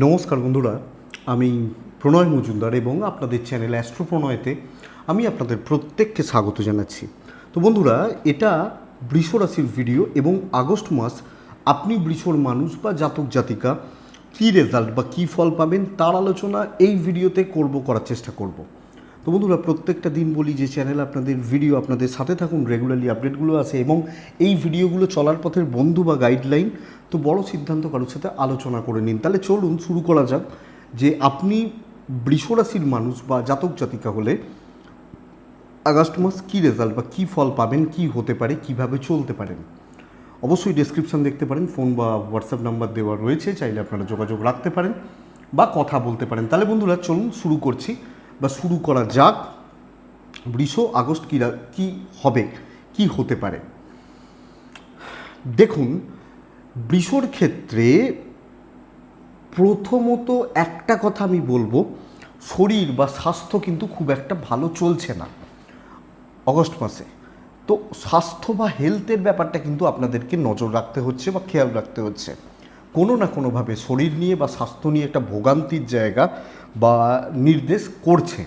নমস্কার বন্ধুরা, আমি প্রণয় মজুমদার এবং আপনাদের চ্যানেল অ্যাস্ট্রো প্রণয়তে আমি আপনাদের প্রত্যেককে স্বাগত জানাচ্ছি। তো বন্ধুরা, এটা বৃষ রাশির ভিডিও এবং আগস্ট মাস আপনি বৃষর মানুষ বা জাতক জাতিকা কী রেজাল্ট বা কী ফল পাবেন তার আলোচনা এই ভিডিওতে করব, করার চেষ্টা করব। তো বন্ধুরা, প্রত্যেকটা দিন বলি যে চ্যানেল আপনাদের ভিডিও আপনাদের সাথে থাকুন রেগুলারলি আপডেটগুলো আছে এবং এই ভিডিওগুলো চলার পথের বন্ধু বা গাইডলাইন তো বড় সিদ্ধান্ত কারোর সাথে আলোচনা করে নিন। তাহলে চলুন, শুরু করা যাক যে আপনি বৃষরাশির মানুষ বা জাতক জাতিকা হলে আগস্ট মাস কী রেজাল্ট বা কী ফল পাবেন, কী হতে পারে, কীভাবে চলতে পারেন? অবশ্যই ডেসক্রিপশন দেখতে পারেন ফোন বা হোয়াটসঅ্যাপ নাম্বার দেওয়া রয়েছে, চাইলে আপনারা যোগাযোগ রাখতে পারেন বা কথা বলতে পারেন। তাহলে বন্ধুরা, চলুন শুরু করছি। বা শুরু করা যাক। বৃষ, আগস্ট কী কী হবে? কি হতে পারে? দেখুন, বৃষর ক্ষেত্রে প্রথমত একটা কথা আমি বলব, শরীর বা স্বাস্থ্য কিন্তু খুব একটা ভালো চলছে না অগস্ট মাসে। তো স্বাস্থ্য বা হেলথের ব্যাপারটা কিন্তু আপনাদেরকে নজর রাখতে হচ্ছে বা খেয়াল রাখতে হচ্ছে। কোনো না কোনোভাবে শরীর নিয়ে বা স্বাস্থ্য নিয়ে একটা ভোগান্তির জায়গা বা নির্দেশ করছে।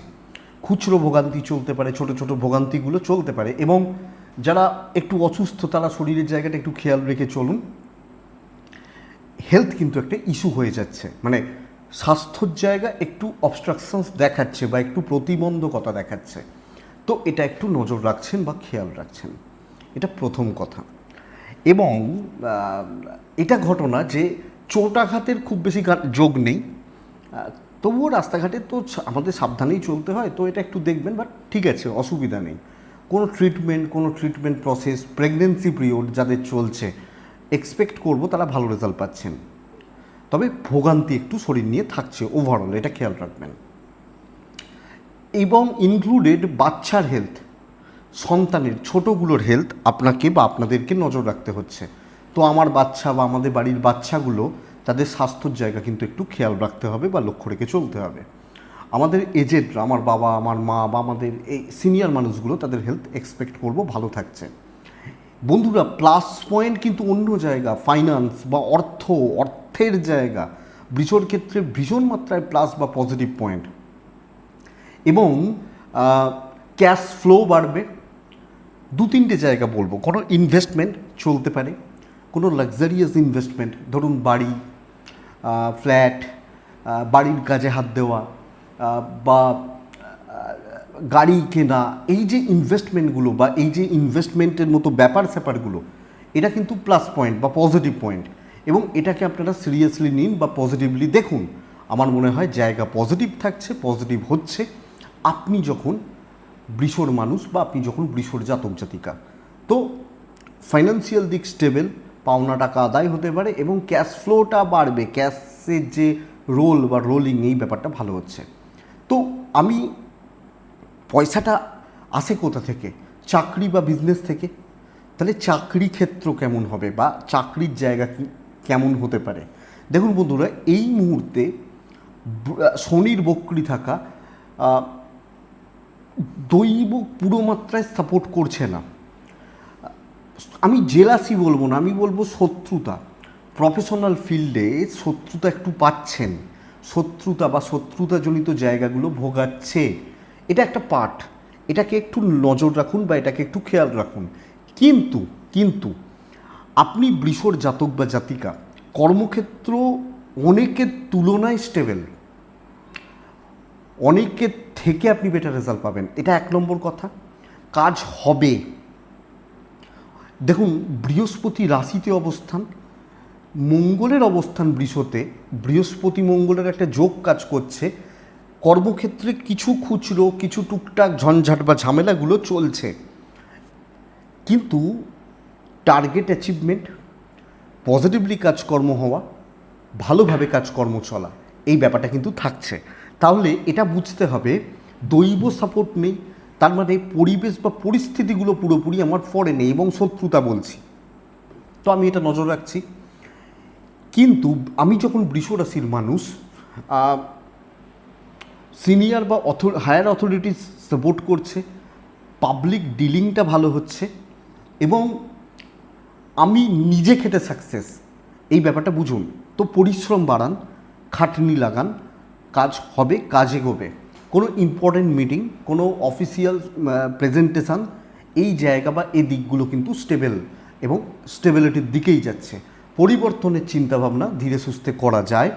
খুচরো ভোগান্তি চলতে পারে, ছোট ছোট ভোগান্তিগুলো চলতে পারে এবং যারা একটু অসুস্থ তারা শরীরের জায়গাটা একটু খেয়াল রেখে চলুন। হেলথ কিন্তু একটা ইস্যু হয়ে যাচ্ছে। মানে স্বাস্থ্যর জায়গা একটু অবস্ট্রাকশনস দেখাচ্ছে বা একটু প্রতিবন্ধকতা দেখাচ্ছে। তো এটা একটু নজর রাখছেন বা খেয়াল রাখছেন। এটা প্রথম কথা। এবং এটা ঘটনা যে চোটাঘাতের খুব বেশি যোগ নেই। তবুও রাস্তাঘাটে তো আমাদের সাবধানেই চলতে হয়, তো এটা একটু দেখবেন বাট ঠিক আছে, অসুবিধা নেই। কোনো ট্রিটমেন্ট কোনো ট্রিটমেন্ট প্রসেস প্রেগনেন্সি পিরিয়ড যাদের চলছে এক্সপেক্ট করব তারা ভালো রেজাল্ট পাচ্ছেন। তবে ভোগান্তি একটু শরীর নিয়ে থাকছে ওভারঅল এটা খেয়াল রাখবেন। এবং ইনক্লুডেড বাচ্চার হেলথ সন্তানের ছোটোগুলোর হেলথ আপনাকে বা আপনাদেরকে নজর রাখতে হচ্ছে। তো আমার বাচ্চা বা আমাদের বাড়ির বাচ্চাগুলো, তাদের স্বাস্থ্যর জায়গা কিন্তু একটু খেয়াল রাখতে হবে বা লক্ষ্য রেখে চলতে হবে। আমাদের এজেডরা আমার বাবা, আমার মা বা আমাদের এই সিনিয়র মানুষগুলো তাদের হেলথ এক্সপেক্ট করব, ভালো থাকছে। বন্ধুরা প্লাস পয়েন্ট কিন্তু অন্য জায়গা ফাইন্যান্স বা অর্থ, অর্থের জায়গা। বৃষর ক্ষেত্রে ভীষণ মাত্রায় প্লাস বা পজিটিভ পয়েন্ট এবং ক্যাশ ফ্লো বাড়বে দু তিনটে জায়গা বলব। কোনো ইনভেস্টমেন্ট চলতে পারে, কোনো লাক্সারিয়াস ইনভেস্টমেন্ট ধরুন বাড়ি ফ্ল্যাট বাড়ির কাজে হাত দেওয়া বা গাড়ি কেনা, এই যে ইনভেস্টমেন্টগুলো বা এই যে ইনভেস্টমেন্টের মতো ব্যাপার স্যাপারগুলো এটা কিন্তু প্লাস পয়েন্ট বা পজিটিভ পয়েন্ট এবং এটাকে আপনারা সিরিয়াসলি নিন বা পজিটিভলি দেখুন। আমার মনে হয় জায়গা পজিটিভ থাকছে পজিটিভ হচ্ছে। আপনি যখন বৃষর মানুষ বা আপনি যখন বৃষর জাতক, জাতিকা। তো ফাইন্যান্সিয়াল দিক স্টেবল পাওনা টাকা আদায় হতে পারে এবং ক্যাশ ফ্লোটা বাড়বে। ক্যাশের যে রোল বা রোলিং এই ব্যাপারটা ভালো হচ্ছে। তো আমি পয়সাটা আসে কোথা থেকে? চাকরি বা বিজনেস থেকে। তাহলে চাকরি ক্ষেত্র কেমন হবে বা চাকরির জায়গা কি, কেমন হতে পারে? দেখুন বন্ধুরা, এই মুহূর্তে শনির বক্রি থাকা দৈব পুরো মাত্রায় সাপোর্ট করছে না। আমি জেলাসি বলব না, আমি বলব শত্রুতা। প্রফেশনাল ফিল্ডে শত্রুতা একটু পাচ্ছেন। শত্রুতা বা শত্রুতাজনিত জায়গাগুলো ভোগাচ্ছে। এটা একটা পার্ট এটাকে একটু নজর রাখুন বা এটাকে একটু খেয়াল রাখুন। কিন্তু কিন্তু আপনি বৃষর জাতক বা জাতিকা, কর্মক্ষেত্র অনেকের তুলনায় স্টেবল অনেকের থেকে আপনি বেটার রেজাল্ট পাবেন। এটা এক নম্বর কথা। কাজ হবে। দেখুন, বৃহস্পতি রাশিতে অবস্থান, মঙ্গলের অবস্থান বৃষতে, বৃহস্পতি মঙ্গলের একটা যোগ কাজ করছে। কর্মক্ষেত্রে কিছু খুচরো, কিছু টুকটাক ঝঞ্ঝাট বা ঝামেলাগুলো চলছে। কিন্তু টার্গেট অ্যাচিভমেন্ট পজিটিভলি কাজকর্ম হওয়া, ভালোভাবে কাজকর্ম চলা, এই ব্যাপারটা কিন্তু থাকছে। তাহলে এটা বুঝতে হবে দৈব সাপোর্ট নেই, তার মানে পরিবেশ বা পরিস্থিতিগুলো পুরোপুরি আমার ফরে নেই এবং শত্রুতা বলছি। তো আমি এটা নজর রাখছি। কিন্তু আমি যখন বৃষ রাশির মানুষ সিনিয়র বা অথর হায়ার অথরিটিস সাপোর্ট করছে পাবলিক ডিলিংটা ভালো হচ্ছে, এবং আমি নিজে খেটে সাকসেস এই ব্যাপারটা বুঝুন। তো পরিশ্রম বাড়ান, খাটনি লাগান কাজ হবে, কাজ এগোবে কোনো ইম্পর্টেন্ট মিটিং কোনো অফিসিয়াল প্রেজেন্টেশন এই জায়গা বা এই দিকগুলো কিন্তু স্টেবেল এবং স্টেবিলিটির দিকেই যাচ্ছে। পরিবর্তনের চিন্তাভাবনা ধীরে সুস্থে করা যায়।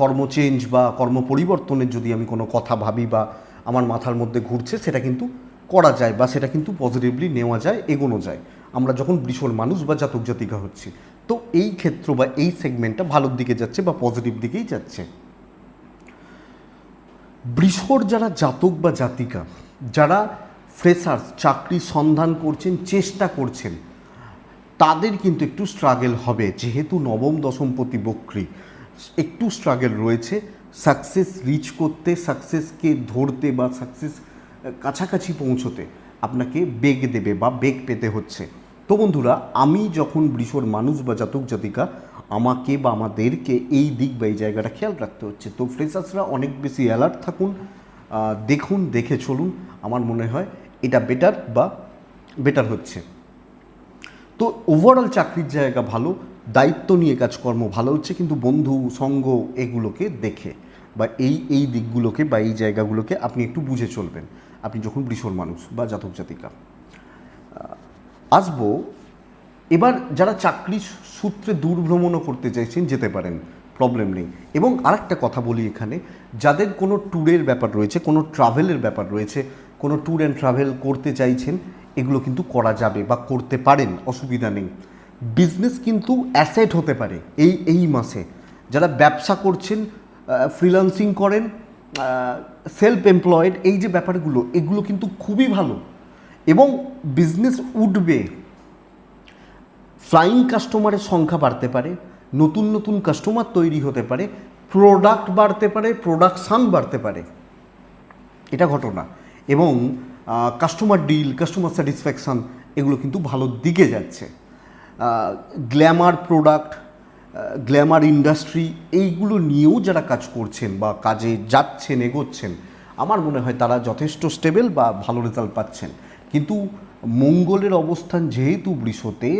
কর্ম চেঞ্জ বা কর্ম পরিবর্তনের যদি আমি কোনো কথা ভাবি বা আমার মাথার মধ্যে ঘুরছে, সেটা কিন্তু করা যায় বা সেটা কিন্তু পজিটিভলি নেওয়া যায়, এগোনো যায়। আমরা যখন বৃষর মানুষ বা জাতক জাতিকা হচ্ছি, তো এই ক্ষেত্র বা এই সেগমেন্টটা ভালোর দিকে যাচ্ছে বা পজিটিভ দিকেই যাচ্ছে। বৃষর যারা জাতক বা জাতিকা, যারা ফ্রেশার্স চাকরির সন্ধান করছেন, চেষ্টা করছেন, তাদের কিন্তু একটু স্ট্রাগেল হবে। যেহেতু নবম দশমপতি বক্রী একটু স্ট্রাগেল রয়েছে। সাকসেস রিচ করতে সাকসেসকে ধরতে বা সাকসেস কাছাকাছি পৌঁছতে আপনাকে বেগ দেবে বা বেগ পেতে হচ্ছে। তো বন্ধুরা, আমি যখন বৃষর মানুষ বা জাতক, জাতিকা আমাকে বা আমাদেরকে এই দিক বা এই জায়গাটা খেয়াল রাখতে হচ্ছে। তো ফ্রেশার্সরা অনেক বেশি অ্যালার্ট থাকুন দেখুন, দেখে চলুন। আমার মনে হয় এটা বেটার বা বেটার হচ্ছে। তো ওভারঅল চাকরির জায়গা ভালো, দায়িত্ব নিয়ে কাজকর্ম ভালো হচ্ছে, কিন্তু বন্ধু, সঙ্গ এগুলোকে দেখে বা এই এই দিকগুলোকে বা এই জায়গাগুলোকে আপনি একটু বুঝে চলবেন। আপনি যখন বৃষর মানুষ বা জাতক জাতিকা। আসব এবার যারা চাকরি সূত্রে দূর ভ্রমণও করতে চাইছেন, যেতে পারেন প্রবলেম নেই। এবং আরেকটা কথা বলি এখানে, যাদের কোনো ট্যুরের ব্যাপার রয়েছে, কোনো ট্রাভেলের ব্যাপার রয়েছে, কোনো ট্যুর অ্যান্ড ট্রাভেল করতে চাইছেন, এগুলো কিন্তু করা যাবে বা করতে পারেন, অসুবিধা নেই। বিজনেস কিন্তু অ্যাসেট হতে পারে এই এই মাসে। যারা ব্যবসা করছেন ফ্রিল্যান্সিং করেন সেলফ এমপ্লয়েড এই যে ব্যাপারগুলো, এগুলো কিন্তু খুবই ভালো। এবং বিজনেস উঠবে ফ্লাইং কাস্টমারের সংখ্যা বাড়তে পারে, নতুন নতুন কাস্টমার তৈরি হতে পারে প্রোডাক্ট বাড়তে পারে প্রোডাকশান বাড়তে পারে। এটা ঘটনা। এবং কাস্টমার ডিল কাস্টমার স্যাটিসফ্যাকশান এগুলো কিন্তু ভালোর দিকে যাচ্ছে। গ্ল্যামার প্রোডাক্ট গ্ল্যামার ইন্ডাস্ট্রি এইগুলো নিয়েও যারা কাজ করছেন বা কাজে যাচ্ছেন, এগোচ্ছেন, আমার মনে হয় তারা যথেষ্ট স্টেবল বা ভালো রেজাল্ট পাচ্ছেন। কিন্তু মঙ্গলের অবস্থান যেহেতু বৃষতে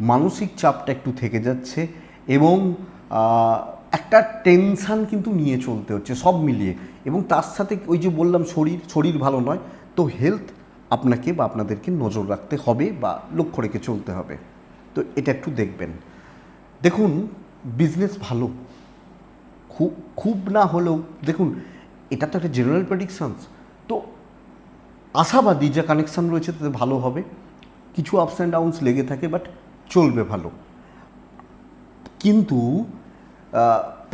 মানসিক চাপটা একটু থেকে যাচ্ছে এবং একটা টেনশান কিন্তু নিয়ে চলতে হচ্ছে সব মিলিয়ে। এবং তার সাথে ওই যে বললাম শরীর শরীর ভালো নয়, তো হেলথ আপনাকে বা আপনাদেরকে নজর রাখতে হবে বা লক্ষ্য রেখে চলতে হবে। তো এটা একটু দেখবেন। দেখুন বিজনেস ভালো। খুব খুব না হলেও, দেখুন, এটা তো একটা জেনারেল প্রেডিকশনস তো আশাবাদী যে কানেকশান রয়েছে তাতে ভালো হবে। কিছু আপস অ্যান্ড ডাউনস লেগে থাকে বাট চলবে ভালো। কিন্তু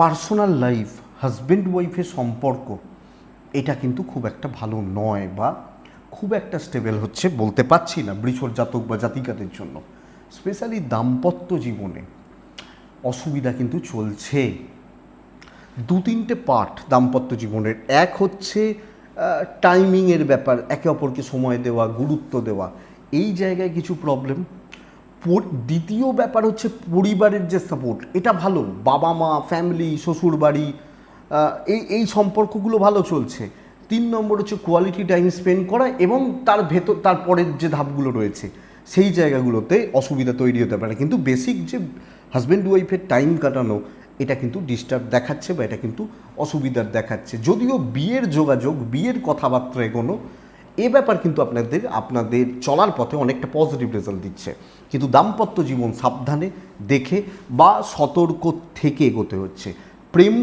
পার্সোনাল লাইফ হাজব্যান্ড ওয়াইফের সম্পর্ক, এটা কিন্তু খুব একটা ভালো নয় বা খুব একটা স্টেবল হচ্ছে বলতে পারছি না বৃষর জাতক বা জাতিকাদের জন্য। স্পেশালি দাম্পত্য জীবনে অসুবিধা কিন্তু চলছে। দু তিনটে পার্ট দাম্পত্য জীবনের। এক হচ্ছে টাইমিংয়ের ব্যাপার, একে অপরকে সময় দেওয়া, গুরুত্ব দেওয়া। এই জায়গায় কিছু প্রবলেম দ্বিতীয় ব্যাপার হচ্ছে পরিবারের যে সাপোর্ট এটা ভালো। বাবা মা ফ্যামিলি শ্বশুর বাড়ি এই এই সম্পর্কগুলো ভালো চলছে। তিন নম্বর হচ্ছে কোয়ালিটি টাইম স্পেন্ড করা এবং তার ভেতর তার পরের যে ধাপগুলো রয়েছে, সেই জায়গাগুলোতে অসুবিধা তৈরি হতে পারে। কিন্তু বেসিক যে হাজব্যান্ড ওয়াইফের টাইম কাটানো, এটা কিন্তু ডিস্টার্ব দেখাচ্ছে বা এটা কিন্তু অসুবিধার দেখাচ্ছে। যদিও বিয়ের যোগাযোগ, বিয়ের কথাবার্তা এগোনো এ ব্যাপার কিন্তু আপনাদের আপনাদের চলার পথে অনেকটা পজিটিভ রেজাল্ট দিচ্ছে। কিন্তু দাম্পত্য জীবন সাবধানে দেখে বা সতর্ক থেকে এগোতে হচ্ছে। প্রেম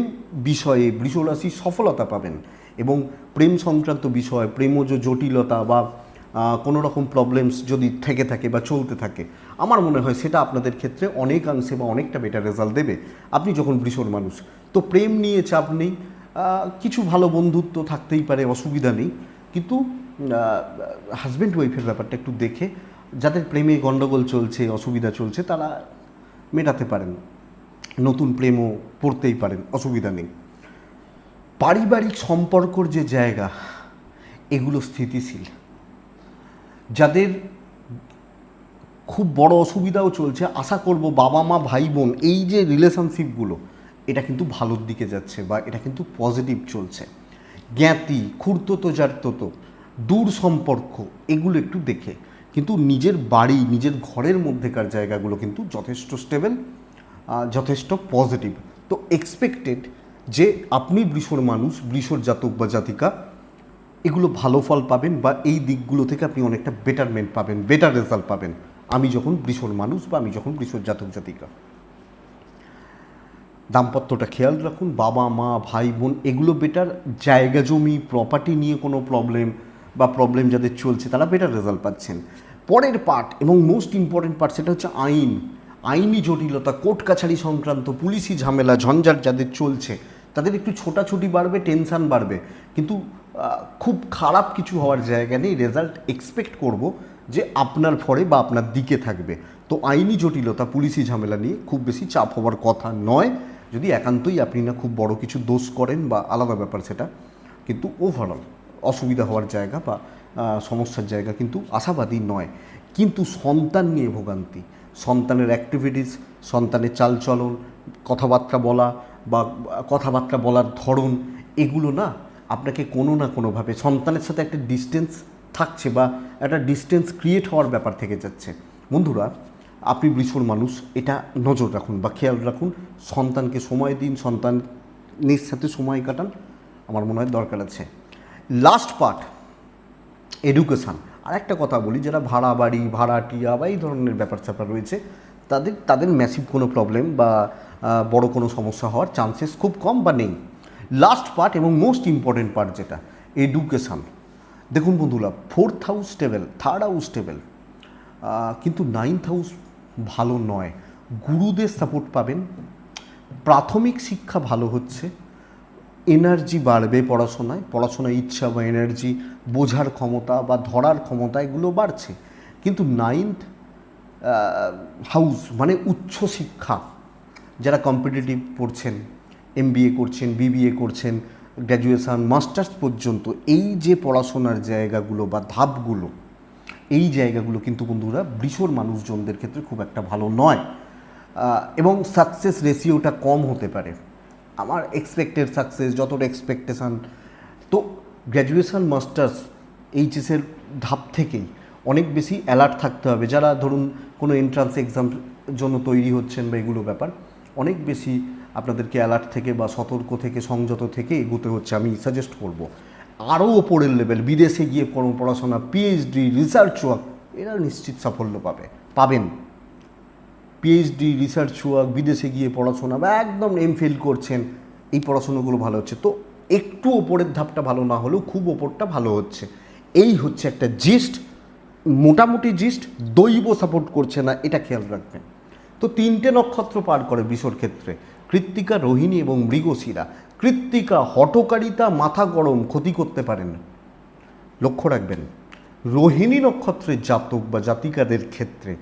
বিষয়ে বৃষরাশি সফলতা পাবেন এবং প্রেম সংক্রান্ত বিষয়, প্রেমজ জটিলতা বা কোনো রকম প্রবলেমস যদি থেকে থাকে বা চলতে থাকে, আমার মনে হয় সেটা আপনাদের ক্ষেত্রে অনেকাংশে বা অনেকটা বেটার রেজাল্ট দেবে। আপনি যখন বৃষর মানুষ, তো প্রেম নিয়ে চাপ নেই কিছু ভালো বন্ধুত্ব থাকতেই পারে, অসুবিধা নেই। কিন্তু হাজব্যান্ড ওয়াইফের ব্যাপারটা একটু দেখে, যাদের প্রেমে গণ্ডগোল চলছে, অসুবিধা চলছে, তারা মেটাতে পারেন। নতুন প্রেমও পড়তেই পারেন, অসুবিধা নেই। পারিবারিক সম্পর্কর যে জায়গা, এগুলো স্থিতিশীল। যাদের খুব বড় অসুবিধাও চলছে, আশা করব বাবা মা, ভাই বোন, এই যে রিলেশনশিপগুলো এটা কিন্তু ভালোর দিকে যাচ্ছে বা এটা কিন্তু পজিটিভ চলছে। জ্ঞাতি খুর্ততো জারততো। দূর সম্পর্ক, এগুলো একটু দেখে। কিন্তু নিজের বাড়ি, নিজের ঘরের মধ্যেকার জায়গাগুলো কিন্তু যথেষ্ট স্টেবল যথেষ্ট পজিটিভ তো এক্সপেক্টেড যে আপনি বৃষর মানুষ, বৃষর জাতক বা জাতিকা, এগুলো ভালো ফল পাবেন বা এই দিকগুলো থেকে আপনি অনেকটা বেটারমেন্ট পাবেন বেটার রেজাল্ট পাবেন। আমি যখন বৃষর মানুষ বা আমি যখন বৃষর জাতক, জাতিকা। দাম্পত্যটা খেয়াল রাখুন, বাবা, মা, ভাই, বোন, এগুলো বেটার জায়গা, জমি প্রপার্টি নিয়ে কোনো প্রবলেম বা প্রবলেম যাদের চলছে, তারা বেটার রেজাল্ট পাচ্ছেন। পরের পার্ট এবং মোস্ট ইম্পর্টেন্ট পার্ট সেটা হচ্ছে আইন। আইনি জটিলতা, কোর্ট কাছারি সংক্রান্ত, পুলিশি ঝামেলা, ঝঞ্ঝাট যাদের চলছে, তাদের একটু ছোটাছুটি বাড়বে টেনশান বাড়বে। কিন্তু খুব খারাপ কিছু হওয়ার জায়গা নেই। রেজাল্ট এক্সপেক্ট করব যে আপনার ফরে বা আপনার দিকে থাকবে। তো আইনি জটিলতা, পুলিশি ঝামেলা নিয়ে খুব বেশি চাপ হওয়ার কথা নয়। যদি একান্তই আপনি না খুব বড় কিছু দোষ করেন বা আলাদা ব্যাপার সেটা, কিন্তু ওভারঅল অসুবিধা হওয়ার জায়গা বা সমস্যার জায়গা কিন্তু আশাবাদী নয়। কিন্তু সন্তান নিয়ে ভোগান্তি। সন্তানের অ্যাক্টিভিটিস সন্তানের চালচলন, কথাবার্তা বলা বা, কথাবার্তা বলার ধরন, এগুলো না আপনাকে কোনো না কোনোভাবে সন্তানের সাথে একটা ডিস্টেন্স থাকছে বা একটা ডিস্টেন্স ক্রিয়েট হওয়ার ব্যাপার থেকে যাচ্ছে। বন্ধুরা, আপনি বৃষর মানুষ, এটা নজর রাখুন বা খেয়াল রাখুন, সন্তানকে সময় দিন সন্তানের সাথে সময় কাটান, আমার মনে হয় দরকার আছে। লাস্ট পার্ট এডুকেশান আর একটা কথা বলি, যারা ভাড়া বাড়ি ভাড়াটিয়া বা এই ধরনের ব্যাপার স্যাপার রয়েছে, তাদের তাদের ম্যাসিভ কোনো প্রবলেম বা বড় কোনো সমস্যা হওয়ার চান্সেস খুব কম বা নেই। লাস্ট পার্ট এবং মোস্ট ইম্পর্টেন্ট পার্ট যেটা এডুকেশান দেখুন বন্ধুরা fourth house stable third house stable কিন্তু নাইন্থ হাউস ভালো নয়। গুরুদের সাপোর্ট পাবেন। প্রাথমিক শিক্ষা ভালো হচ্ছে। এনার্জি বাড়বে পড়াশোনায় পড়াশোনায় ইচ্ছা বা এনার্জি, বোঝার ক্ষমতা বা ধরার ক্ষমতা এগুলো বাড়ছে। কিন্তু নাইন্থ হাউস মানে উচ্চ শিক্ষা, যারা কম্পিটিটিভ পড়ছেন এমবিএ করছেন বিবিএ করছেন গ্র্যাজুয়েশন মাস্টার্স পর্যন্ত, এই যে পড়াশোনার জায়গাগুলো বা ধাপগুলো, এই জায়গাগুলো কিন্তু বন্ধুরা বৃষর মানুষজনদের ক্ষেত্রে খুব একটা ভালো নয়। এবং সাকসেস রেশিওটা কম হতে পারে। আমার এক্সপেক্টেড সাকসেস যতটা এক্সপেকটেশান তো গ্র্যাজুয়েশন মাস্টার্স এইচএসের ধাপ থেকেই অনেক বেশি অ্যালার্ট থাকতে হবে। যারা ধরুন কোনো এন্ট্রান্স এক্সাম জন্য তৈরি হচ্ছেন বা এগুলো ব্যাপার, অনেক বেশি আপনাদেরকে অ্যালার্ট থেকে বা সতর্ক থেকে, সংযত থেকে এগোতে হচ্ছে। আমি সাজেস্ট করব আরও ওপরের লেভেল বিদেশে গিয়ে কোনো পড়াশোনা পিএইচডি রিসার্চ ওয়ার্ক এরা নিশ্চিত সাফল্য পাবে, পাবেন। পিএইচডি রিসার্চ ওয়ার্ক বিদেশে গিয়ে পড়াশোনা বা একদম এম ফিল করছেন, এই পড়াশোনাগুলো ভালো হচ্ছে। তো একটু ওপরের ধাপটা ভালো না হলেও খুব ওপরটা ভালো হচ্ছে। এই হচ্ছে একটা জিস্ট মোটামুটি জিস্ট দৈব সাপোর্ট করছে না, এটা খেয়াল রাখবেন। তো তিনটে নক্ষত্র পার করে বিশ্বর ক্ষেত্রে, কৃত্তিকা, রোহিণী এবং মৃগশিরা। কৃত্তিকা হটকারিতা মাথা গরম, ক্ষতি করতে পারেন লক্ষ্য রাখবেন, রোহিণী নক্ষত্রের জাতক বা জাতিকাদের ক্ষেত্রে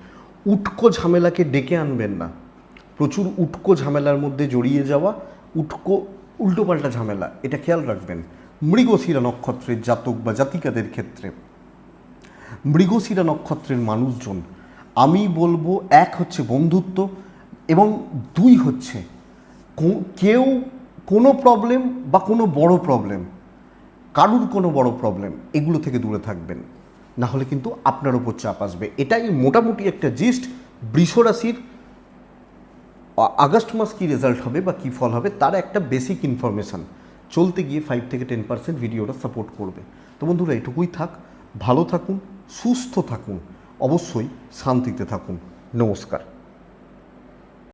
উটকো ঝামেলাকে ডেকে আনবেন না। প্রচুর উটকো ঝামেলার মধ্যে জড়িয়ে যাওয়া, উটকো উল্টোপাল্টা ঝামেলা, এটা খেয়াল রাখবেন। মৃগশিরা নক্ষত্রের জাতক বা জাতিকাদের ক্ষেত্রে। মৃগশিরা নক্ষত্রের মানুষজন, আমি বলব এক হচ্ছে বন্ধুত্ব এবং দুই হচ্ছে কেউ কোনো প্রবলেম বা কোনো বড় প্রবলেম কারুর কোনো বড় প্রবলেম এগুলো থেকে দূরে থাকবেন। না হলে কিন্তু আপনার উপর চাপ আসবে। এটাই মোটামুটি একটা জিস্ট বৃষরাশির আগস্ট মাস কী রেজাল্ট হবে বা কী ফল হবে তার একটা বেসিক ইনফরমেশান চলতে গিয়ে ফাইভ থেকে টেন পার্সেন্ট ভিডিওটা সাপোর্ট করবে। তো বন্ধুরা, এটুকুই থাক। ভালো থাকুন, সুস্থ থাকুন। অবশ্যই শান্তিতে থাকুন। নমস্কার।